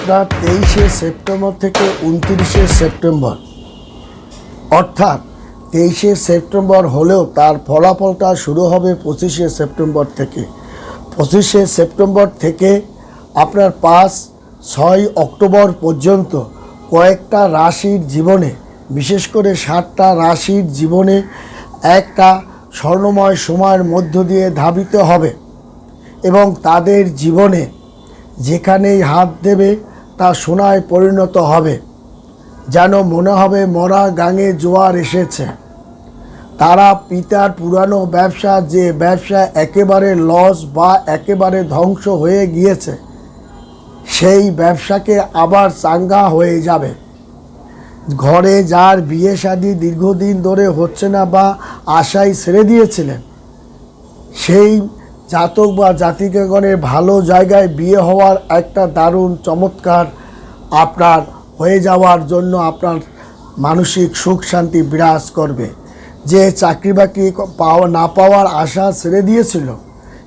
আপনার তেইশে সেপ্টেম্বর থেকে উনত্রিশে সেপ্টেম্বর। অর্থাৎ তেইশে সেপ্টেম্বর হলেও তার ফলাফলটা শুরু হবে পঁচিশে সেপ্টেম্বর থেকে। পঁচিশে সেপ্টেম্বর থেকে আপনার পাঁচ, ছয় অক্টোবর পর্যন্ত কয়েকটা রাশির জীবনে, বিশেষ করে সাতটা রাশির জীবনে একটা স্বর্ণময় সময়ের মধ্য দিয়ে ধাবিত হবে এবং তাদের জীবনে যেখানেই হাত দেবে তা সোনায় পরিণত হবে, যেন মনে হবে মরা গাঙে জোয়ার এসেছে। তারা পিতার পুরানো ব্যবসা, যে ব্যবসা একেবারে লস বা একেবারে ধ্বংস হয়ে গিয়েছে, সেই ব্যবসাকে আবার চাঙ্গা হয়ে যাবে। ঘরে যার বিয়ে শাদী দীর্ঘদিন ধরে হচ্ছে না বা আশায় ছেড়ে দিয়েছিলেন, সেই জাতক বা জাতিকাগণের ভালো জায়গায় বিয়ে হওয়ার একটা দারুণ চমৎকার আপনার হয়ে যাওয়ার জন্য আপনার মানসিক সুখ শান্তি বিরাজ করবে। যে চাকরি বাকরি পাওয়া না পাওয়ার আশা ছেড়ে দিয়েছিল,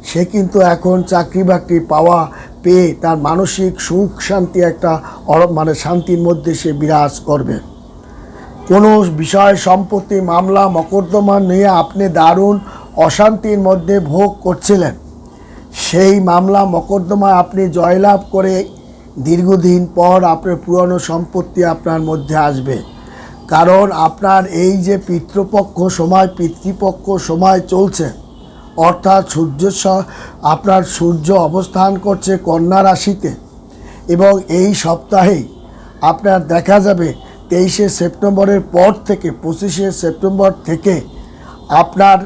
সে কিন্তু এখন চাকরি বাকরি পাওয়া পেয়ে তার মানসিক সুখ শান্তি একটা মানে শান্তির মধ্যে সে বিরাজ করবে। কোনো বিষয়, সম্পত্তি, মামলা, মকদ্দমা নিয়ে আপনি দারুণ অশান্তির মধ্যে ভোগ করছিলেন। সেই মামলা মকদ্দমায় আপনি জয়লাভ করে দীর্ঘদিন পর আপনার পুরনো সম্পত্তি আপনার মধ্যে আসবে। কারণ আপনার এই যে পিতৃপক্ষ, সময় পিতৃপক্ষ, সময় চলছে। অর্থাৎ সূর্য আপনার সূর্য অবস্থান করছে কন্যা রাশিতে। এবং এই সপ্তাহেই আপনার দেখা যাবে তেইশে সেপ্টেম্বরের পর থেকে, পঁচিশে সেপ্টেম্বর থেকে আপনার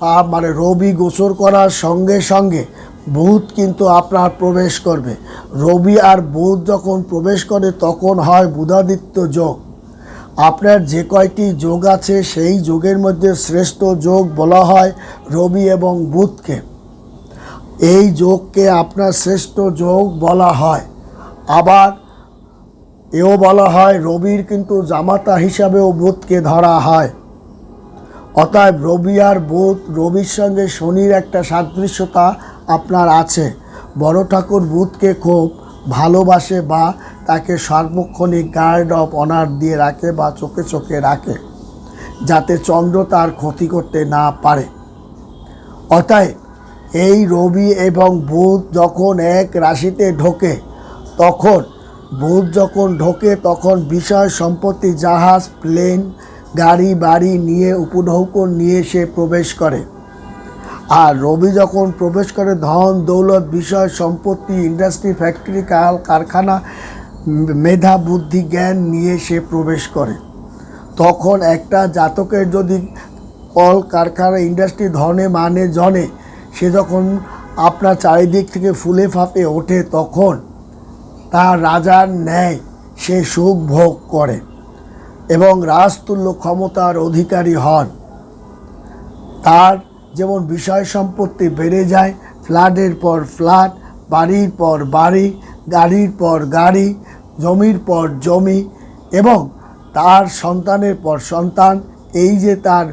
মানে রবি গোচর করার সঙ্গে সঙ্গে বুধ কিন্তু আপনার প্রবেশ করবে। রবি আর বুধ যখন প্রবেশ করে, তখন হয় বুধাদিত্য যোগ। আপনার যে কয়টি যোগ আছে, সেই যোগের মধ্যে শ্রেষ্ঠ যোগ বলা হয় রবি এবং বুধকে। এই যোগকে আপনার শ্রেষ্ঠ যোগ বলা হয়। আবার এও বলা হয় রবির কিন্তু জামাতা হিসাবেও বুধকে ধরা হয়। অতএব রবি আর বুধ, রবির সঙ্গে শনির একটা সাদৃশ্যতা আপনার আছে। বড় ঠাকুর বুধকে খুব ভালোবাসে বা তাকে সার্বক্ষণিক গার্ড অফ অনার দিয়ে রাখে বা চোখে চোখে রাখে, যাতে চন্দ্র তার ক্ষতি করতে না পারে। অতএব এই রবি এবং বুধ যখন এক রাশিতে ঢোকে, তখন বুধ যখন ঢোকে, তখন বিষয়, সম্পত্তি, জাহাজ প্লেন গাড়ি, বাড়ি নিয়ে উপঢৌকন নিয়ে সে প্রবেশ করে। আর রবি যখন প্রবেশ করে, ধন, দৌলত, বিষয়, সম্পত্তি, ইন্ডাস্ট্রি, ফ্যাক্টরি, কাল, কারখানা, মেধা, বুদ্ধি, জ্ঞান নিয়ে সে প্রবেশ করে। তখন একটা জাতকের যদি কল, কারখানা, ইন্ডাস্ট্রি, ধনে মানে জনে, সে যখন আপনার চারিদিক থেকে ফুলে ফাঁপে ওঠে, তখন তার রাজার ন্যায় সে সুখ ভোগ করে। এবং রাজতুল্য ক্ষমতার অধিকারী হন। তার যেমন বিষয় সম্পত্তি বেড়ে যায়, ফ্ল্যাটের পর ফ্ল্যাট, বাড়ির পর বাড়ি, গাড়ির পর গাড়ি, জমির পর জমি এবং তার সন্তানের পর সন্তান, এই যে তার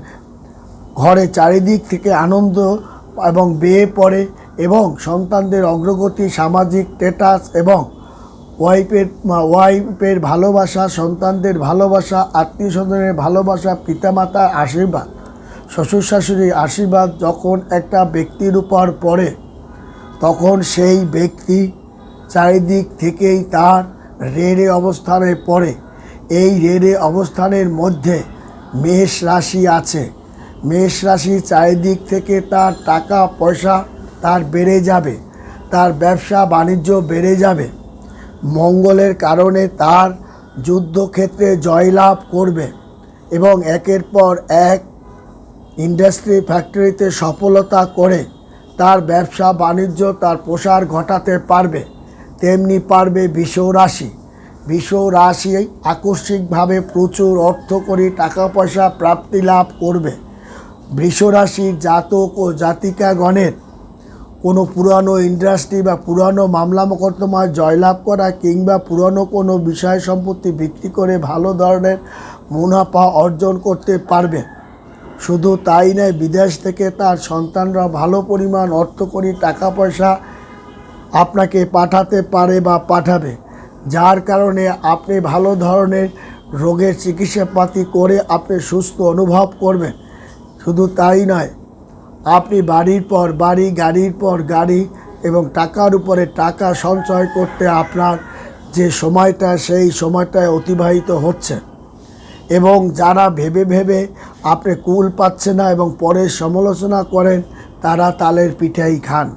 ঘরে চারিদিক থেকে আনন্দ এবং বেয়ে পড়ে এবং সন্তানদের অগ্রগতি, সামাজিক স্ট্যাটাস এবং ওয়াইফের ওয়াইফের ভালোবাসা, সন্তানদের ভালোবাসা আত্মীয় স্বজনের ভালোবাসা, পিতামাতার আশীর্বাদ শ্বশুর শাশুড়ির আশীর্বাদ যখন একটা ব্যক্তির উপর পড়ে, তখন সেই ব্যক্তি চারিদিক থেকেই তার রেড়ে অবস্থানে পড়ে। এই রেড়ে অবস্থানের মধ্যে মেষ রাশি আছে। মেষ রাশি চারিদিক থেকে তার টাকা পয়সা তার বেড়ে যাবে, তার ব্যবসা বাণিজ্য বেড়ে যাবে। মঙ্গলের কারণে তার যুদ্ধক্ষেত্রে জয়লাভ করবে এবং একের পর এক ইন্ডাস্ট্রি ফ্যাক্টরিতে সফলতা করে তার ব্যবসা বাণিজ্য, তার প্রসার ঘটাতে পারবে। তেমনি পারবে রাশি। রাশি আকস্মিকভাবে প্রচুর অর্থ করে টাকা পয়সা প্রাপ্তি লাভ করবে। বৃষ রাশির জাতক ও জাতিকাগণের কোনো পুরানো ইন্ডাস্ট্রি বা পুরানো মামলা মোকদ্দমায় জয়লাভ করা কিংবা পুরানো কোনো বিষয় সম্পত্তি বিক্রি করে ভালো ধরনের মুনাফা অর্জন করতে পারবে। শুধু তাই নয়, বিদেশ থেকে তার সন্তানরা ভালো পরিমাণ অর্থ করি টাকা পয়সা আপনাকে পাঠাতে পারে বা পাঠাবে, যার কারণে আপনি ভালো ধরনের রোগের চিকিৎসাপাতি করে আপনি সুস্থ অনুভব করবেন। শুধু তাই নয় আপনি বাড়ির পর বাড়ি, গাড়ির পর গাড়ি এবং টাকার উপরে টাকা সঞ্চয় করতে আপনার যে সময়টা, সেই সময়টায় অতিবাহিত হচ্ছে। এবং যারা ভেবে ভেবে আপনি কুল পাচ্ছে না এবং পরে সমালোচনা করেন, তারা তালের পিঠাই খান।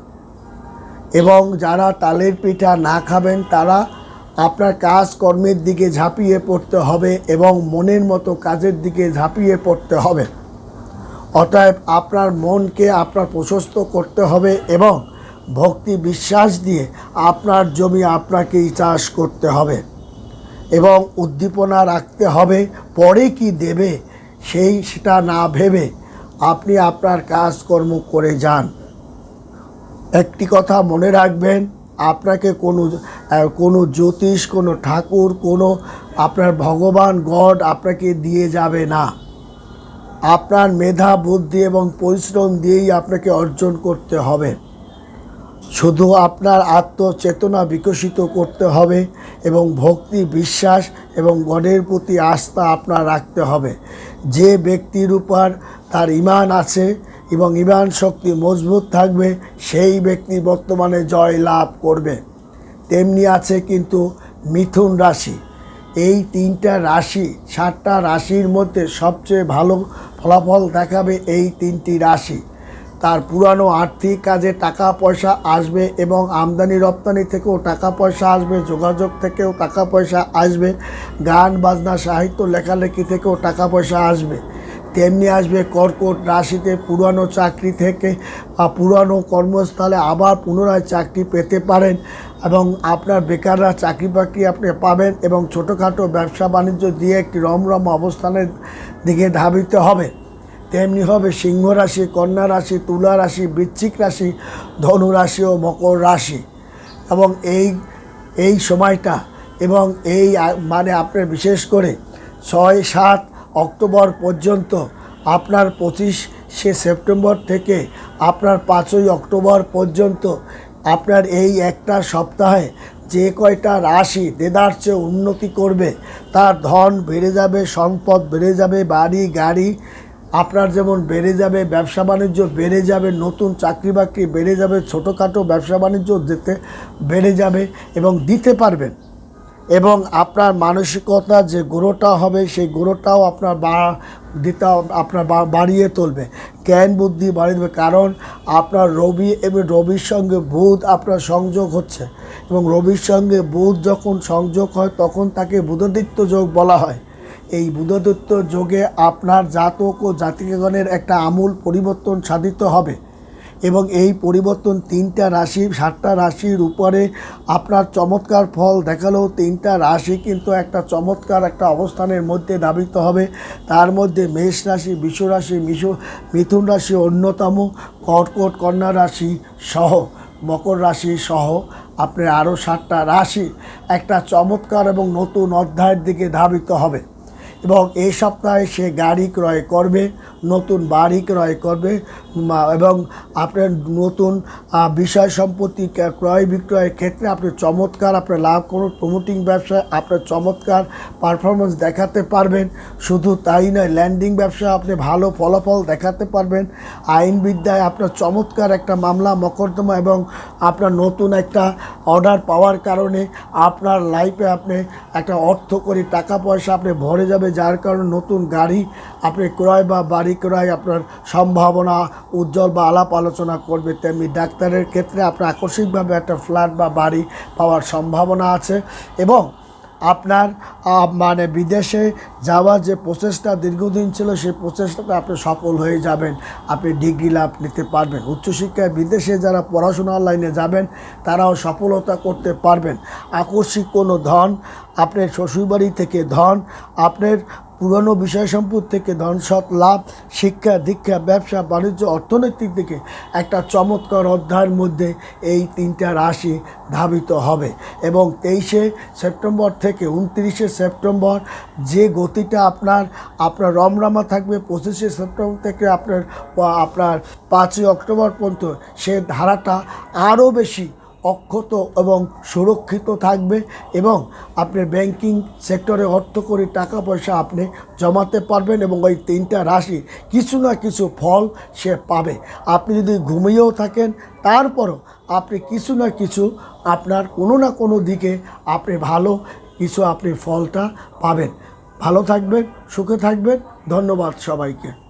এবং যারা তালের পিঠা না খাবেন, তারা আপনার কাজকর্মের দিকে ঝাঁপিয়ে পড়তে হবে এবং মনের মতো কাজের দিকে ঝাঁপিয়ে পড়তে হবে। অতএব আপনার মনকে আপনার প্রশস্ত করতে হবে এবং ভক্তি বিশ্বাস দিয়ে আপনার জমি আপনাকেই চাষ করতে হবে এবং উদ্দীপনা রাখতে হবে, পরে কি দেবে সেই সেটা না ভেবে আপনি আপনার কাজকর্ম করে যান। একটি কথা মনে রাখবেন, আপনাকে কোনো কোনো জ্যোতিষ, কোনো ঠাকুর, কোনো আপনার ভগবান, গড আপনাকে দিয়ে যাবে না। আপনার মেধা, বুদ্ধি এবং পরিশ্রম দিয়েই আপনাকে অর্জন করতে হবে। শুধু আপনার আত্মচেতনা বিকশিত করতে হবে এবং ভক্তি, বিশ্বাস এবং গণের প্রতি আস্থা আপনার রাখতে হবে। যে ব্যক্তির উপর তার ইমান আছে এবং ইমান শক্তি মজবুত থাকবে, সেই ব্যক্তি বর্তমানে জয় লাভ করবে। তেমনি আছে কিন্তু মিথুন রাশি। এই তিনটা রাশি, সাতটা রাশির মধ্যে সবচেয়ে ভালো ফলাফল দেখাবে এই তিনটি রাশি। তার পুরানো আর্থিক কাজে টাকা পয়সা আসবে এবং আমদানি রপ্তানি থেকেও টাকা পয়সা আসবে, যোগাযোগ থেকেও টাকা পয়সা আসবে, গান, বাজনা, সাহিত্য, লেখালেখি থেকেও টাকা পয়সা আসবে। তেমনি আসবে কর্কট রাশিতে পুরানো চাকরি থেকে বা পুরানো কর্মস্থলে আবার পুনরায় চাকরি পেতে পারেন এবং আপনার বেকাররা চাকরি বাকরি আপনি পাবেন এবং ছোটোখাটো ব্যবসা বাণিজ্য দিয়ে একটি রমরম অবস্থানের দিকে ধাবিত হবে। তেমনি হবে সিংহ রাশি, কন্যা রাশি, তুলা রাশি, বৃশ্চিক রাশি, ধনু রাশি ও মকর রাশি। এবং এই এই সময়টা এবং এই মানে আপনার বিশেষ করে ছয়, সাত অক্টোবর পর্যন্ত, আপনার পঁচিশে সেপ্টেম্বর থেকে আপনার পাঁচই অক্টোবর পর্যন্ত, আপনার এই একটা সপ্তাহে যে কয়টা রাশি দেদার চেয়ে উন্নতি করবে, তার ধন বেড়ে যাবে, সম্পদ বেড়ে যাবে, বাড়ি, গাড়ি, আপনার যেমন বেড়ে যাবে, ব্যবসা বাণিজ্য বেড়ে যাবে, নতুন চাকরি বাকরি বেড়ে যাবে, ছোটোখাটো ব্যবসা বাণিজ্য দিতে বেড়ে যাবে এবং দিতে পারবেন। এবং আপনার মানসিকতা যে গ্রোটা হবে, সেই গ্রোটাও আপনার দিতে, আপনার বাড়িয়ে তুলবে। জ্ঞান, বুদ্ধি বাড়িয়ে দেবে কারণ আপনার রবি এবং রবির সঙ্গে বুধ আপনার সংযোগ হচ্ছে। এবং রবির সঙ্গে বুধ যখন সংযোগ হয়, তখন তাকে বুধদিত্য যোগ বলা হয়। এই বুধদত্ত যোগে আপনার জাতক ও জাতিকাগণের একটা আমূল পরিবর্তন সাধিত হবে। এবং এই পরিবর্তন তিনটা রাশি, সাতটা রাশির উপরে আপনার চমৎকার ফল দেখালেও তিনটা রাশি কিন্তু একটা চমৎকার একটা অবস্থানের মধ্যে ধাবিত হবে। তার মধ্যে মেষ রাশি বিষ রাশি, মিশ, মিথুন রাশি অন্যতম, কর্কট কন্যা রাশি সহ, মকর রাশি সহ আপনার আরও সাতটা রাশি একটা চমৎকার এবং নতুন অধ্যায়ের দিকে ধাবিত হবে। এবং এই সপ্তাহে সে গাড়ি ক্রয় করবে। নতুন বাড়ি ক্রয় করবে এবং আপনার নতুন বিষয় সম্পত্তি ক্রয় বিক্রয়ের ক্ষেত্রে আপনি চমৎকার আপনার লাভ করুন প্রমোটিং ব্যবসায় আপনার চমৎকার পারফরমেন্স দেখাতে পারবেন। শুধু তাই নয় ল্যান্ডিং ব্যবসা আপনি ভালো ফলাফল দেখাতে পারবেন। আইনবিদ্যায় আপনার চমৎকার একটা মামলা, মকদ্দমা এবং আপনার নতুন একটা অর্ডার পাওয়ার কারণে আপনার লাইফে আপনি একটা অর্থ করে টাকা পয়সা আপনি ভরে যাবে, যার কারণে নতুন গাড়ি আপনি ক্রয় বা বাড়ি ক্রয় আপনার সম্ভাবনা, উজ্জ্বল বা আলাপ আলোচনা করবে তেমনি ডাক্তারের ক্ষেত্রে আপনার আকস্মিকভাবে একটা ফ্ল্যাট বা বাড়ি পাওয়ার সম্ভাবনা আছে এবং আপনার মানে বিদেশে যাওয়ার যে প্রচেষ্টা দীর্ঘদিন ছিল, সেই প্রচেষ্টাতে আপনি সফল হয়ে যাবেন। আপনি ডিগ্রি লাভ নিতে পারবেন। উচ্চশিক্ষায় বিদেশে যারা পড়াশোনার লাইনে যাবেন, তারাও সফলতা করতে পারবেন। আকস্মিক কোনো ধন, আপনার শ্বশুরবাড়ি থেকে ধন, আপনার পুরনো বিষয় সম্পদ থেকে ধন সৎ লাভ, শিক্ষা, দীক্ষা, ব্যবসা, বাণিজ্য, অর্থনৈতিক দিকে একটা চমৎকার অধ্যায়ের মধ্যে এই তিনটা রাশি ধাবিত হবে। এবং তেইশে সেপ্টেম্বর থেকে উনত্রিশে সেপ্টেম্বর যে গতিটা আপনার আপনার রমরামা থাকবে, পঁচিশে সেপ্টেম্বর থেকে আপনার আপনার পাঁচই অক্টোবর পর্যন্ত সে ধারাটা আরও বেশি অক্ষত এবং সুরক্ষিত থাকবে এবং আপনি ব্যাংকিং সেক্টরে অর্থ করে টাকা পয়সা আপনি জমাতে পারবেন এবং ওই তিনটা রাশি কিছু না কিছু ফল সে পাবে। আপনি যদি ঘুমিয়েও থাকেন, তারপরও আপনি কিছু না কিছু আপনার কোনো না কোনো দিকে আপনি ভালো কিছু আপনি ফলটা পাবেন। ভালো থাকবেন, সুখে থাকবেন। ধন্যবাদ সবাইকে।